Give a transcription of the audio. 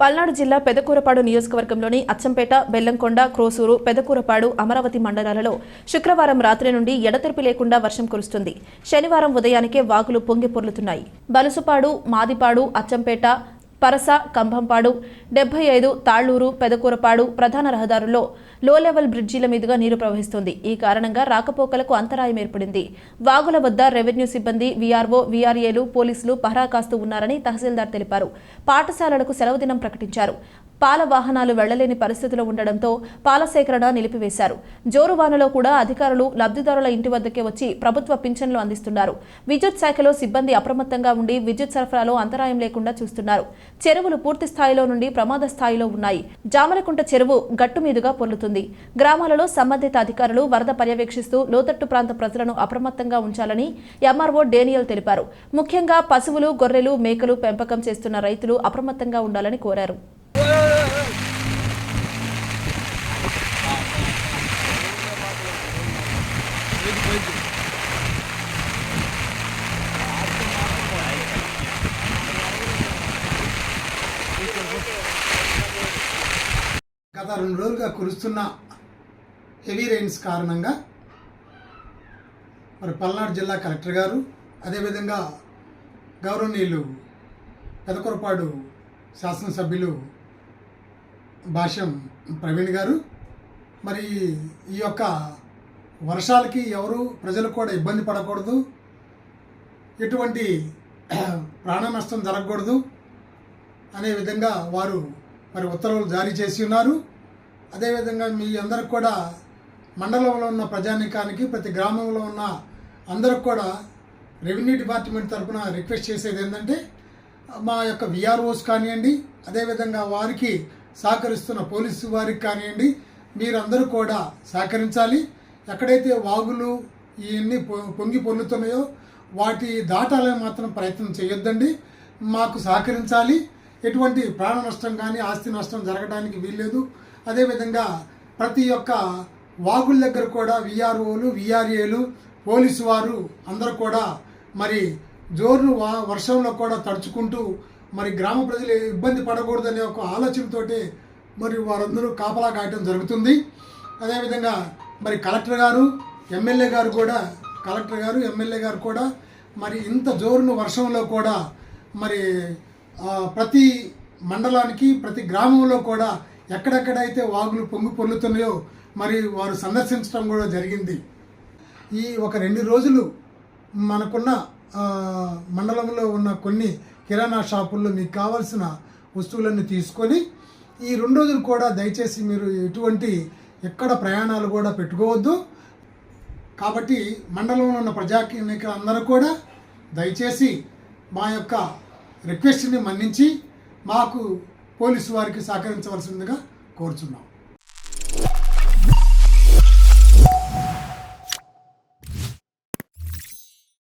పల్నాడు జిల్లా పెదకూరపాడు నియోజకవర్గంలోని అచ్చంపేట బెల్లంకొండ క్రోసూరు పెదకూరపాడు అమరావతి మండలాలలో శుక్రవారం రాత్రి నుండి ఎడతెరిపి లేకుండా వర్షం కురుస్తుంది. శనివారం ఉదయానికే వాగులు పొంగి పొర్లుతున్నాయి. బలుసుపాడు మాదిపాడు అచ్చంపేట పరస కంభంపాడు డెబ్బై ఐదు తాళ్ళూరు పెదకూరపాడు ప్రధాన రహదారుల్లో లో లెవెల్ బ్రిడ్జీల మీదుగా నీరు ప్రవహిస్తుంది. ఈ కారణంగా రాకపోకలకు అంతరాయం ఏర్పడింది. వాగుల వద్ద రెవెన్యూ సిబ్బంది వీఆర్ఓ వీఆర్ఏలు పోలీసులు పహరా కాస్తూ ఉన్నారని తహసీల్దార్ తెలిపారు. పాఠశాలలకు సెలవు దినం ప్రకటించారు. పాల వాహనాలు వెళ్ళలేని పరిస్థితిలో ఉండడంతో పాల సేకరణ నిలిపివేశారు. జోరు వానలో కూడా అధికారులు లబ్ధిదారుల ఇంటి వద్దకే వచ్చి ప్రభుత్వ పింఛన్లు అందిస్తున్నారు. విద్యుత్ శాఖలో సిబ్బంది అప్రమత్తంగా ఉండి విద్యుత్ సరఫరాలో అంతరాయం లేకుండా చూస్తున్నారు. చెరువులు పూర్తి స్థాయిలో నుండి ప్రమాద స్థాయిలో ఉన్నాయి. జామలకుంట చెరువు గట్టు మీదుగా పొర్లుతుంది. గ్రామాలలో సంబంధిత అధికారులు వరద పర్యవేక్షిస్తూ లోతట్టు ప్రాంత ప్రజలను అప్రమత్తంగా ఉంచాలని ఎంఆర్ఓ డేనియల్ తెలిపారు. ముఖ్యంగా పశువులు గొర్రెలు మేకలు పెంపకం చేస్తున్న రైతులు అప్రమత్తంగా ఉండాలని కోరారు. గత రెండు రోజులుగా కురుస్తున్న హెవీ రెయిన్స్ కారణంగా మరి పల్నాడు జిల్లా కలెక్టర్ గారు అదేవిధంగా గౌరవనీయులు పెదకొరపాడు శాసనసభ్యులు భాష్యం ప్రవీణ్ గారు మరి ఈ యొక్క వర్షాలకి ఎవరు ప్రజలు కూడా ఇబ్బంది పడకూడదు. ఎటువంటి ప్రాణ నష్టం జరగకూడదు అనే విధంగా వారు మరి ఉత్తర్వులు జారీ చేసి ఉన్నారు. అదేవిధంగా మీ అందరికి కూడా మండలంలో ఉన్న ప్రజానికానికి ప్రతి గ్రామంలో ఉన్న అందరికి కూడా రెవెన్యూ డిపార్ట్మెంట్ తరఫున రిక్వెస్ట్ చేసేది ఏంటంటే మా యొక్క విఆర్ఓస్ కానివ్వండి అదేవిధంగా వారికి సహకరిస్తున్న పోలీసు వారికి కానివ్వండి మీరందరూ కూడా సహకరించాలి. ఎక్కడైతే వాగులు ఇవన్నీ పొ- పొంగి పొర్లుతున్నాయో వాటి దాటాలని మాత్రం ప్రయత్నం చేయొద్దండి. మాకు సహకరించాలి. ఎటువంటి ప్రాణ నష్టం కానీ ఆస్తి నష్టం జరగడానికి వీల్లేదు. అదేవిధంగా ప్రతి ఒక్క వాగుల దగ్గర కూడా విఆర్ఓలు విఆర్ఏలు పోలీసు వారు అందరూ కూడా మరి జోరును వా వర్షంలో కూడా తడుచుకుంటూ మరి గ్రామ ప్రజలు ఇబ్బంది పడకూడదనే ఒక ఆలోచనతోటి మరి వారందరూ కాపలా కాయటం జరుగుతుంది. అదేవిధంగా మరి కలెక్టర్ గారు ఎమ్మెల్యే గారు కూడా కలెక్టర్ గారు ఎమ్మెల్యే గారు కూడా మరి ఇంత జోరును వర్షంలో కూడా మరి ప్రతి మండలానికి ప్రతి గ్రామంలో కూడా ఎక్కడెక్కడైతే వాగులు పొంగి పొల్లుతున్నాయో మరి వారు సందర్శించడం కూడా జరిగింది. ఈ ఒక రెండు రోజులు మనకున్న మండలంలో ఉన్న కొన్ని కిరాణా షాపుల్లో మీకు కావాల్సిన వస్తువులన్నీ తీసుకొని ఈ రెండు రోజులు కూడా దయచేసి మీరు ఎటువంటి ఎక్కడ ప్రయాణాలు కూడా పెట్టుకోవద్దు. కాబట్టి మండలంలో ఉన్న ప్రజాకీనికులు అందరూ కూడా దయచేసి మా యొక్క రిక్వెస్ట్ని మన్నించి మాకు పోలీసు వారికి సహకరించవలసిందిగా కోరుచున్నాం.